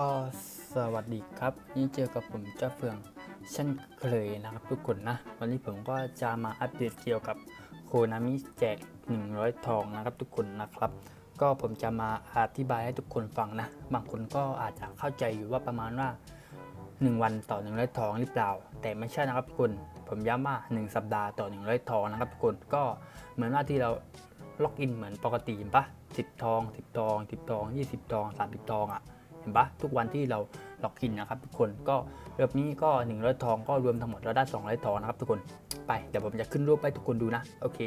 ก็สวัสดีครับนี่เจอกับผมเจ้าเฟืองเช่นเคยนะครับทุกคนนะวันนี้ผมก็จะมาอัปเดตเกี่ยวกับโคนามิแจก 100 ทองนะครับทุกคนนะครับ ก็ผมจะมาอธิบายให้ทุกคนฟังนะ บางคนก็อาจจะเข้าใจอยู่ว่าประมาณว่า 1 วันต่อ 100 ทองหรือเปล่า แต่ไม่ใช่นะครับทุกคน ผมย้ำว่า 1 สัปดาห์ต่อ 100 ทองนะครับทุกคนก็เหมือนว่าที่เราล็อกอินเหมือนปกติเห็นปะ10 ทอง 10 ทอง 10 ทอง 20 ทอง 30 ทองอะ่ะ เห็นปะทุกวันที่เราล็อกอินนะครับทุกคนก็รอบนี้ก็100ทองก็รวมทั้งหมดเราได้200ทองนะครับทุกคนไปเดี๋ยวผมจะขึ้นรูปให้ทุกคนดูนะโอเค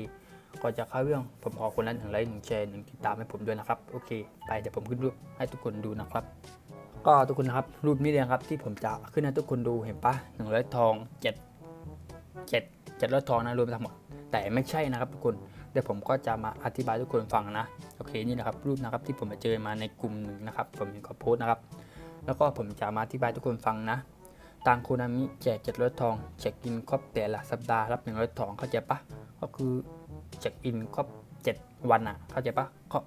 ก่อนจะเข้าเรื่องผมขอคนละหนึ่งไลค์หนึ่งแชร์หนึ่งติดตามให้ผมด้วยนะครับโอเค ไปเดี๋ยวผมขึ้นรูปให้ทุกคนดูนะครับ ก็ทุกคนนะครับรูปนี้เลยครับที่ผมจะขึ้นให้ทุกคนดูเห็นปะ100ทอง7 7 700ทองนะรวมทั้งหมด แต่ไม่ใช่นะครับทุกคนเดี๋ยวผมก็จะมาอธิบายทุกคนฟังนะ เคนี่นะครับรูปนะครับที่ผมไปเจอมาในกลุ่มหนึ่งนะครับผมเห็นเขาโพสต์นะครับ แล้วก็ผมจะมาอธิบายทุกคนฟังนะทางโคนามิแจก700ทองเช็คอินครบแต่ละสัปดาห์รับ100ทองเข้าใจปะก็คือเช็คอินครบ7วันอะ เข้าใจปะก็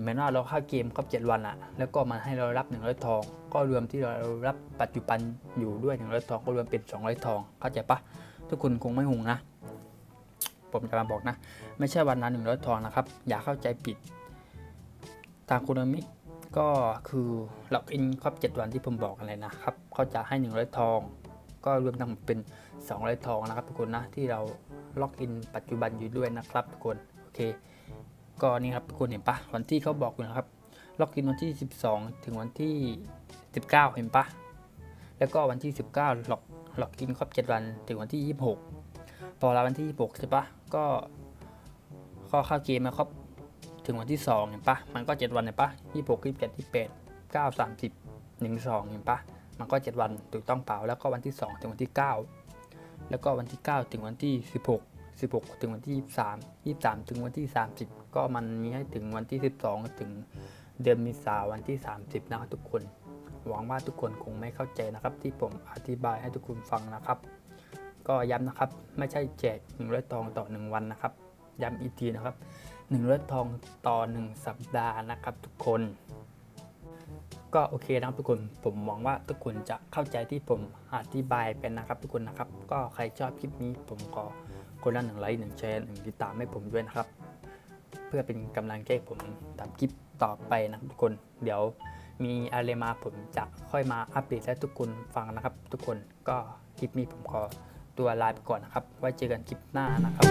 เหมือนว่าเราเข้าเกมครบ7วันอะ แล้วก็มันให้เรารับ100ทอง ก็รวมที่เรารับปัจจุบันอยู่ด้วย100ทองก็รวมเป็น200ทอง เข้าใจปะทุกคนคงไม่งงนะ ผมจะมาบอกนะ ไม่ใช่วันละ100ทองนะครับ อย่าเข้าใจผิดทางโคนามิกก็คือล็อกอินครบ 7 วันที่ผมบอกอะไรนะครับเขาจะให้ 100 ทอง ก็รวมทั้งหมดเป็น 200 ทองนะครับทุกคนนะที่เราล็อกอินปัจจุบันอยู่ด้วยนะครับทุกคนโอเค ก็นี่ครับทุกคนเห็นปะวันที่เขาบอกอยู่นะครับล็อกอินวันที่ 12 ถึงวันที่ 19 เห็นปะแล้วก็วันที่ 19ล็อกล็อกอินครบ 7 วันถึงวันที่ 26 พอเราวันที่26ใช่ปะก็ก็เข้าเกมมาครบถึงวันที่ 2 เห็นปะมันก็ 7 วันเห็นปะ26 27 28 9 30 1 2เห็นปะมันก็ 7 วันถูกต้องเปล่าแล้วก็วันที่ 2 ถึงวันที่ 9 แล้วก็วันที่ 9 ถึงวันที่ 16 16 ถึงวันที่ 23 23 ถึงวันที่ 30 ก็มันมีให้ถึงวันที่ 12 ถึงเดือนเมีสาวันที่ 30 นะครับทุกคน หวังว่าทุกคนคงไม่เข้าใจนะครับ ที่ผมอธิบายให้ทุกคนฟังนะครับ ก็ย้ำนะครับ ไม่ใช่แจก100ทองต่อ 1 วันนะครับ ย้ำอีกทีนะครับหนึ่งเลือดทองต่อ 1 สัปดาห์นะครับทุกคน ก็โอเคนะครับทุกคนผมหวังว่าทุกคนจะเข้าใจที่ผมอธิบายไปนะครับ ทุกคนนะครับ ก็ใครชอบคลิปนี้ผมขอคนละหนึ่งไลค์หนึ่งแชร์หนึ่งติดตามให้ผมด้วยนะครับ เพื่อเป็นกำลังใจผมทำคลิปต่อไปนะครับทุกคน เดี๋ยวมีอะไรมาผมจะค่อยมาอัปเดตให้ทุกคนฟังนะครับ ทุกคนก็คลิปนี้ผมขอ ตัวลาไปก่อนนะครับ ไว้เจอกันคลิปหน้านะครับ